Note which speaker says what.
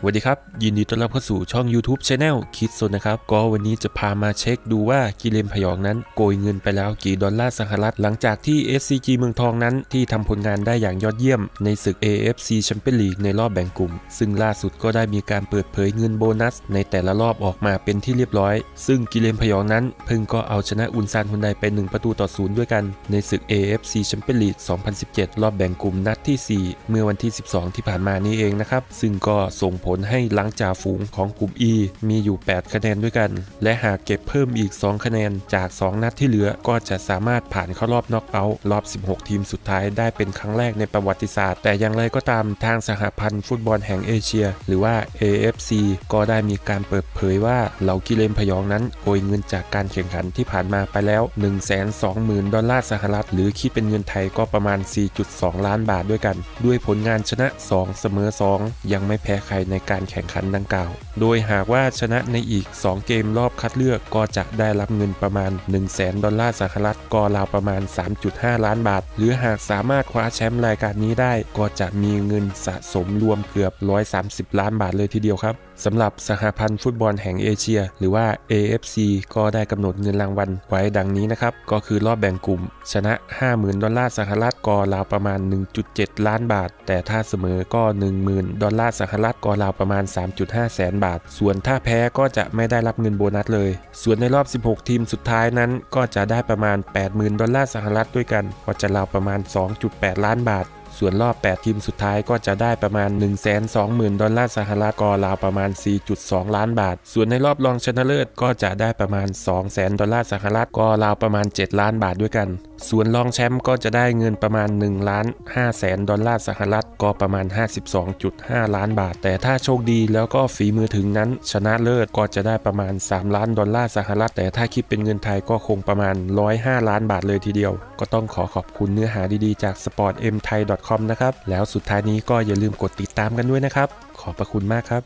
Speaker 1: สวัสดีครับ ยินดีต้อนรับเข้าสู่ช่อง YouTube c h anel คิดสนนะครับ ก็วันนี้จะพามาเช็คดูว่ากิเลนพยองนั้นโกยเงินไปแล้วกี่ดอลลาร์สหรัฐ หลังจากที่ SCG เมืองทองนั้นที่ทำผลงานได้อย่างยอดเยี่ยม ในศึก AFC Champions League ในรอบแบ่งกลุ่ม ซึ่งล่าสุดก็ได้มีการเปิดเผยเงินโบนัส ในแต่ละรอบออกมาเป็นที่เรียบร้อย ซึ่งกิเลนพยองนั้นเพิ่งก็เอาชนะอุนซานฮุนไดไป1ประตูต่อศูนย์ด้วยกันในศึก AFC Champions League 2017 รอบแบ่งกลุ่มนัดที่ 4 เมื่อวันที่ 12 ที่ผ่านมานี้เองนะครับซึ่งก็ส่งผลให้หลังจ่าฝูงของกลุ่ม E มีอยู่ 8 คะแนนด้วยกัน และหากเก็บเพิ่มอีก 2 คะแนนจาก 2 นัดที่เหลือก็จะสามารถผ่านเข้ารอบน็อกเอาท์รอบ 16 ทีมสุดท้ายได้เป็นครั้งแรกในประวัติศาสตร์ แต่อย่างไรก็ตามทางสหพันธ์ฟุตบอลแห่งเอเชีย หรือว่า AFC ก็ได้มีการเปิดเผยว่าเหล่ากิเลนพยองนั้นโกยเงินจากการแข่งขันที่ผ่านมาไปแล้ว 120,000 ดอลลาร์สหรัฐ หรือคิดเป็นเงินไทยก็ประมาณ 4.2 ล้านบาทด้วยกัน ด้วยผลงานชนะ 2 เสมอ 2 ยังไม่แพ้ใครในการแข่งขันดังกล่าว โดยหากว่าชนะในอีก 2 เกมรอบคัดเลือกก็จะได้รับเงินประมาณ 1 0 0 0 0แดอลลาร์สหรัฐก็ราวประมาณ 3.5 ล้านบาท หรือหากสามารถคว้าแชมป์รายการนี้ได้ ก็จะมีเงินสะสมรวมเกือบ 130 ล้านบาทเลยทีเดียวครับสำหรับสหพันธ์ฟุตบอลแห่งเอเชีย หรือว่า AFC ก็ได้กำหนดเงินรางวัลไว้ดังนี้นะครับ ก็คือรอบแบ่งกลุ่ม ชนะ 50,000 ดอลลาร์สหรัฐก็ราวประมาณ 1.7 ล้านบาท แต่ถ้าเสมอก็ 10,000 ดอลลาร์สหรัฐก็ราวาวประมาณ 3.5 แสนบาท ส่วนถ้าแพ้ก็จะไม่ได้รับเงินโบนัสเลย ส่วนในรอบ 16 ทีมสุดท้ายนั้น ก็จะได้ประมาณ 80,000 ดอลลาร์สหรัฐด้วยกัน ก็จะราวประมาณ 2.8 ล้านบาทส่วนรอบ 8 ทีมสุดท้ายก็จะได้ประมาณ 120,000 ดอลลาร์สหรัฐก็ราวประมาณ 4.2 ล้านบาท ส่วนในรอบรองชนะเลิศก็จะได้ประมาณ 200,000 ดอลลาร์สหรัฐก็ราวประมาณ 7 ล้านบาทด้วยกัน ส่วนรองแชมป์ก็จะได้เงินประมาณ1ล้าน5แสนดอลลาร์สหรัฐก็ประมาณ 52.5 ล้านบาท แต่ถ้าโชคดีแล้วก็ฝีมือถึงนั้น ชนะเลิศก็จะได้ประมาณ 3 ล้านดอลลาร์สหรัฐ แต่ถ้าคิดเป็นเงินไทยก็คงประมาณ 105 ล้านบาทเลยทีเดียว ก็ต้องขอขอบคุณเนื้อหาดีๆจาก sportmthai.com นะครับ แล้วสุดท้ายนี้ก็อย่าลืมกดติดตามกันด้วยนะครับ ขอบพระคุณมากครับ